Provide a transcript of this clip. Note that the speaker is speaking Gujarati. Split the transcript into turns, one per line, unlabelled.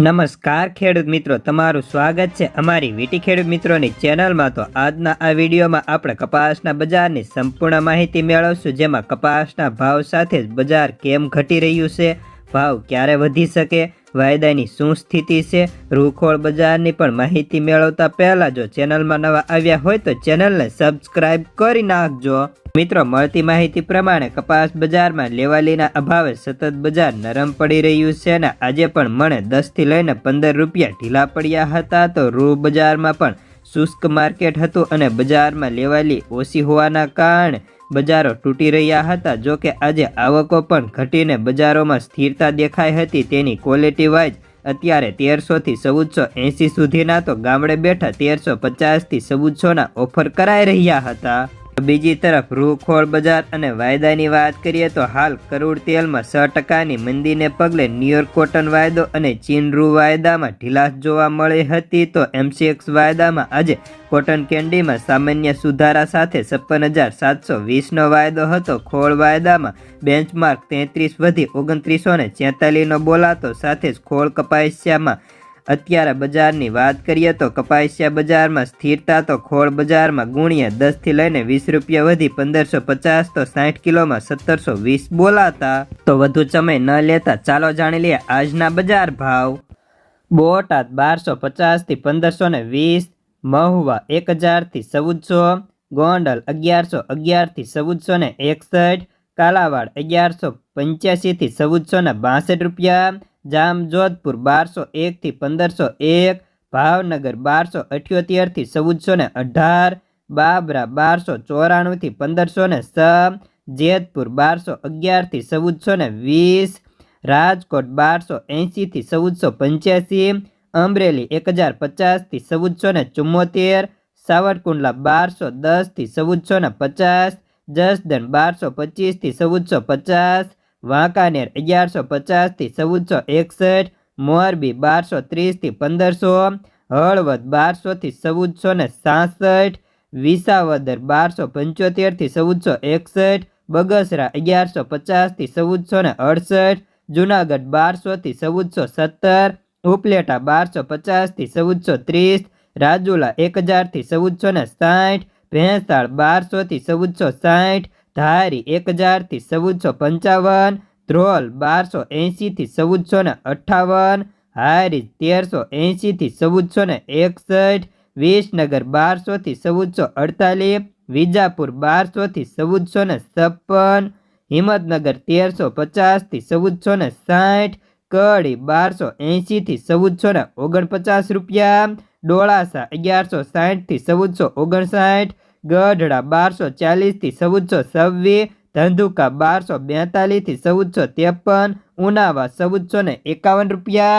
નમસ્કાર ખેડૂત મિત્રો, તમારું સ્વાગત છે અમારી વીટી ખેડૂત મિત્રોની ચેનલમાં. તો આજના આ વિડીયોમાં આપણે કપાસના બજારની સંપૂર્ણ માહિતી મેળવશું, જેમાં કપાસના ભાવ સાથે જ બજાર કેમ ઘટી રહ્યું છે ભાવ ક્યારે વધી શકે? વાયદાની શું સ્થિતિ છે? રૂખોળ બજારની પણ માહિતી મેળવતા પહેલાં જો ચેનલમાં નવા આવ્યા હોય તો ચેનલને સબસ્ક્રાઇબ કરી નાખજો. મિત્રો, મળતી માહિતી પ્રમાણે કપાસ બજારમાં લેવાલીના અભાવે સતત બજાર નરમ પડી રહ્યું છે અને આજે પણ મને દસથી લઈને પંદર રૂપિયા ઢીલા પડ્યા હતા તો રૂ બજારમાં પણ શુષ્ક માર્કેટ હતું અને બજારમાં લેવાલી ઓછી હોવાના કારણે બજારો તૂટી રહ્યા હતા. જો કે આજે આવકો પણ ઘટીને બજારોમાં સ્થિરતા દેખાઈ હતી. તેની ક્વોલિટી વાઇઝ અત્યારે તેરસોથી ચૌદસો એંસી સુધીના તો ગામડે બેઠા તેરસો પચાસથી ચૌદસોના ઓફર કરાઈ રહ્યા હતા. બીજી તરફ રૂખોળ બજાર અને વાયદાની વાત કરીએ તો હાલ કરોડ તેલમાં છ ટકાની મંદીને પગલે ન્યુયોર્ક કોટન વાયદો અને ચીન રૂ વાયદામાં ઢીલાસ જોવા મળી હતી તો એમસીએક્સ વાયદામાં આજે કોટન કેન્ડીમાં સામાન્ય સુધારા સાથે છપ્પન હજાર સાતસો વીસનો વાયદો હતો. ખોળ વાયદામાં બેન્ચમાર્ક તેત્રીસ વધી ઓગણત્રીસો ને બોલાતો સાથે જ ખોળ કપાસિયામાં અત્યારે બજારની વાત કરીએ તો કપાસિયા બજારમાં સ્થિરતા તો ખોળ બજારમાં ગુણ્યા દસથી લઈને વીસ રૂપિયા વધી પંદરસો પચાસ તો સાઠ કિલોમાં સત્તરસો વીસ બોલાતા. તો વધુ સમય ન લેતા ચાલો જાણી લઈએ આજના બજાર ભાવ. બોટાદ બારસો પચાસથી પંદરસો ને વીસ, મહુવા એક હજારથી ચૌદસો, ગોંડલ અગિયારસો અગિયારથી ચૌદસો ને એકસઠ, કાલાવાડ અગિયારસો પંચ્યાસીથી ચૌદસો ને બાસઠ રૂપિયા જામજોધપુર બારસો એકથી પંદરસો એક, ભાવનગર બારસો અઠ્યોતેરથી ચૌદસો ને અઢાર, બાબરા બારસો ચોરાણુંથી પંદરસો ને છ જેતપુર બારસો અગિયારથી ચૌદસો ને વીસ, રાજકોટ બારસો એંશીથી ચૌદસો પંચ્યાસી, અમરેલી એક હજાર પચાસથી ચૌદસો ને ચુમ્મોતેર, સાવરકુંડલા બારસો દસથી ચૌદસો ને પચાસ, જસદણ બારસો પચીસથી ચૌદસો પચાસ વાંકાનેર અગિયારસો પચાસથી ચૌદસો એકસઠ, મોરબી બારસો ત્રીસથી પંદરસો, હળવદ બારસોથી ચૌદસો ને સાસઠ, વિસાવદર બારસો પંચોતેરથી ચૌદસો એકસઠ, બગસરા અગિયારસો પચાસથી ચૌદસો ને અડસઠ, જુનાગઢ બારસોથી ચૌદસો સત્તર, ઉપલેટા બારસો પચાસથી ચૌદસો ત્રીસ, રાજુલા એક હજારથી ચૌદસો ને સાઠ, ભેંસાળ બારસોથી ચૌદસો સાઠ ધારી એક હજારથી ચૌદસો પંચાવન, ધ્રોલ બારસો એંશીથી ચૌદસો ને અઠ્ઠાવન, હારી તેરસો એંશીથી ચૌદસો ને એકસઠ, વિસનગર બારસોથી ચૌદસો અડતાલીસ, વિજાપુર બારસોથી ચૌદસો ને છપ્પન, હિંમતનગર તેરસો પચાસથી ચૌદસો ને સાઠ, કડી બારસો એંશીથી ચૌદસો ને ઓગણપચાસ રૂપિયા, ડોળાસા અગિયારસો સાઠથી ચૌદસો ઓગણસાઠ ગઢડા બારસો ચાલીસથી ચૌદસો છવ્વીસ, ધંધુકા બારસો બેતાલીસથી ચૌદસો ત્રેપન, ઉનાવા ચૌદસો ને એકાવન રૂપિયા.